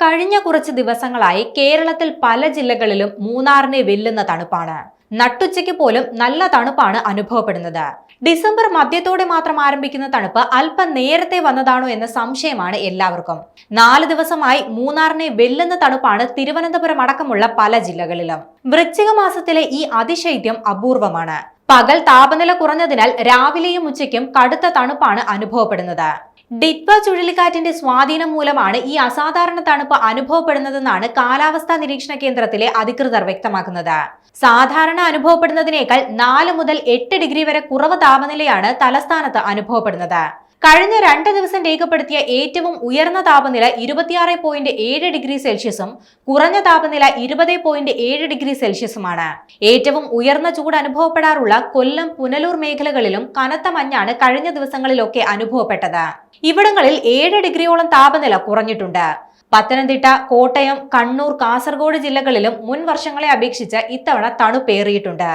കഴിഞ്ഞ കുറച്ച് ദിവസങ്ങളായി കേരളത്തിൽ പല ജില്ലകളിലും മൂന്നാറിനെ വെല്ലുന്ന തണുപ്പാണ്. നട്ടുച്ചയ്ക്ക് പോലും നല്ല തണുപ്പാണ് അനുഭവപ്പെടുന്നത്. ഡിസംബർ മധ്യത്തോടെ മാത്രം ആരംഭിക്കുന്ന തണുപ്പ് അല്പം നേരത്തെ വന്നതാണോ എന്ന സംശയമാണ് എല്ലാവർക്കും. നാല് ദിവസമായി മൂന്നാറിനെ വെല്ലുന്ന തണുപ്പാണ് തിരുവനന്തപുരം അടക്കമുള്ള പല ജില്ലകളിലും. വൃശ്ചിക മാസത്തിലെ ഈ അതിശൈത്യം അപൂർവമാണ്. പകൽ താപനില കുറഞ്ഞതിനാൽ രാവിലെയും ഉച്ചയ്ക്കും കടുത്ത തണുപ്പാണ് അനുഭവപ്പെടുന്നത്. ഡിറ്റ്വ ചുഴലിക്കാറ്റിന്റെ സ്വാധീനം മൂലമാണ് ഈ അസാധാരണ തണുപ്പ് അനുഭവപ്പെടുന്നതെന്നാണ് കാലാവസ്ഥാ നിരീക്ഷണ കേന്ദ്രത്തിലെ അധികൃതർ വ്യക്തമാക്കുന്നത്. സാധാരണ അനുഭവപ്പെടുന്നതിനേക്കാൾ നാല് മുതൽ എട്ട് ഡിഗ്രി വരെ കുറവ് താപനിലയാണ് തലസ്ഥാനത്ത് അനുഭവപ്പെടുന്നത്. കഴിഞ്ഞ രണ്ട് ദിവസം രേഖപ്പെടുത്തിയ ഏറ്റവും ഉയർന്ന താപനില ഇരുപത്തിയാറ് പോയിന്റ് ഏഴ് ഡിഗ്രി സെൽഷ്യസും കുറഞ്ഞ താപനില ഇരുപത് പോയിന്റ് ഏഴ് ഡിഗ്രി സെൽഷ്യസുമാണ്. ഏറ്റവും ഉയർന്ന ചൂട് അനുഭവപ്പെടാറുള്ള കൊല്ലം പുനലൂർ മേഖലകളിലും കനത്ത മഞ്ഞാണ് കഴിഞ്ഞ ദിവസങ്ങളിലൊക്കെ അനുഭവപ്പെട്ടത്. ഇവിടങ്ങളിൽ ഏഴ് ഡിഗ്രിയോളം താപനില കുറഞ്ഞിട്ടുണ്ട്. പത്തനംതിട്ട കോട്ടയം കണ്ണൂർ കാസർഗോഡ് ജില്ലകളിലും മുൻ വർഷങ്ങളെ അപേക്ഷിച്ച് ഇത്തവണ തണുപ്പേറിയിട്ടുണ്ട്.